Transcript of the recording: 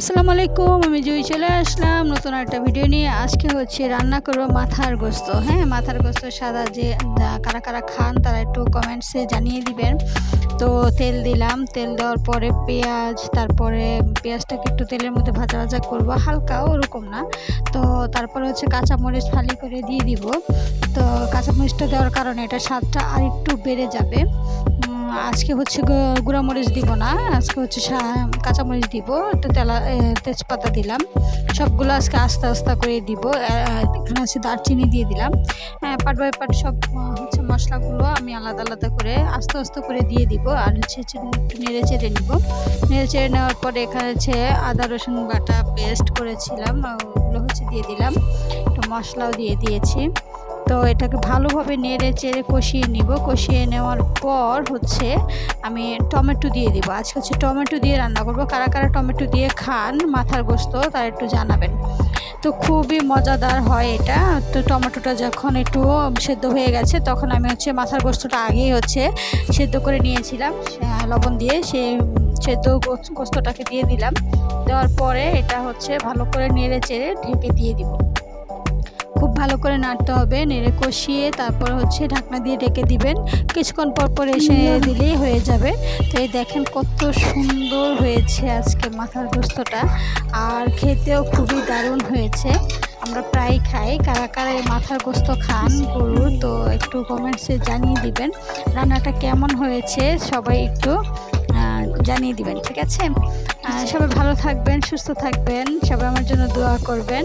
আসসালামু আলাইকুম আমি জুই চলে আসলাম নতুন একটা ভিডিও নিয়ে। আজকে হচ্ছে রান্না করব মাথার গোস্ত হ্যাঁ? মাথার গোস্ত সাদা যে কারা কারা খান তারা একটু কমেন্টসে জানিয়ে দিবেন। তো তেল দিলাম, তেল দেওয়ার পরে পেঁয়াজ, তারপরে পেঁয়াজটাকে একটু তেলের মধ্যে ভাজা ভাজা করব, হালকা, ওরকম না। তো তারপরে হচ্ছে কাঁচামরিচ ফালি করে দিয়ে দিব। তো কাঁচামরিচটা দেওয়ার কারণে এটা স্বাদটা আর একটু বেড়ে যাবে। আজকে হচ্ছে গুঁড়ামরিচ দিব না, আজকে হচ্ছে কাঁচামরিচ দিব, একটু তেলা তেজপাতা দিলাম, সবগুলো আজকে আস্তে আস্তে করে দিব এখানে হচ্ছে দারচিনি দিয়ে দিলাম পাট বাই পাট সব হচ্ছে মশলাগুলো আমি আলাদা আলাদা করে আস্তে আস্তে করে দিয়ে দিব, আর হচ্ছে হচ্ছে একটু নেড়ে চেড়ে নিব, নেড়ে চেড়ে নেওয়ার পরে এখানে হচ্ছে আদা, রসুন বাটা পেস্ট করেছিলাম ওগুলো হচ্ছে দিয়ে দিলাম, একটু মশলাও দিয়ে দিয়েছি। তো এটাকে ভালোভাবে নেড়ে চেড়ে কষিয়ে নিব। কষিয়ে নেওয়ার পর হচ্ছে আমি টমেটো দিয়ে দিব। আজকে হচ্ছে টমেটো দিয়ে রান্না করব। কারা কারা টমেটো দিয়ে খান মাথার গোস্ত, তারা একটু জানাবেন। তো খুবই মজাদার হয় এটা। তো টমেটোটা যখন একটু সেদ্ধ হয়ে গেছে, তখন আমি হচ্ছে মাথার গোস্তটা আগেই হচ্ছে সেদ্ধ করে নিয়েছিলাম। লবণ দিয়ে সে সেদ্ধ গোস- গোস্তটাকে দিয়ে দিলাম। দেওয়ার পরে এটা হচ্ছে ভালো করে নেড়ে চেড়ে ঢেকে দিয়ে দিব। খুব ভালো করে নাড়তে হবে নেড়ে কষিয়ে তারপর হচ্ছে ঢাকনা দিয়ে ঢেকে দিবেন। কিছুক্ষণ পর পর এসে দিলেই হয়ে যাবে। তো এই দেখেন কত সুন্দর হয়েছে আজকে মাথার গোস্তটা। আর খেতেও খুবই দারুণ হয়েছে। আমরা প্রায় খাই। কারা কারা এই মাথার গোস্ত খান গরুর তো একটু কমেন্টসে জানিয়ে দিবেন। রান্নাটা কেমন হয়েছে সবাই একটু জানিয়ে দিবেন ঠিক আছে? সবাই ভালো থাকবেন সুস্থ থাকবেন। সবাই আমার জন্য দোয়া করবেন।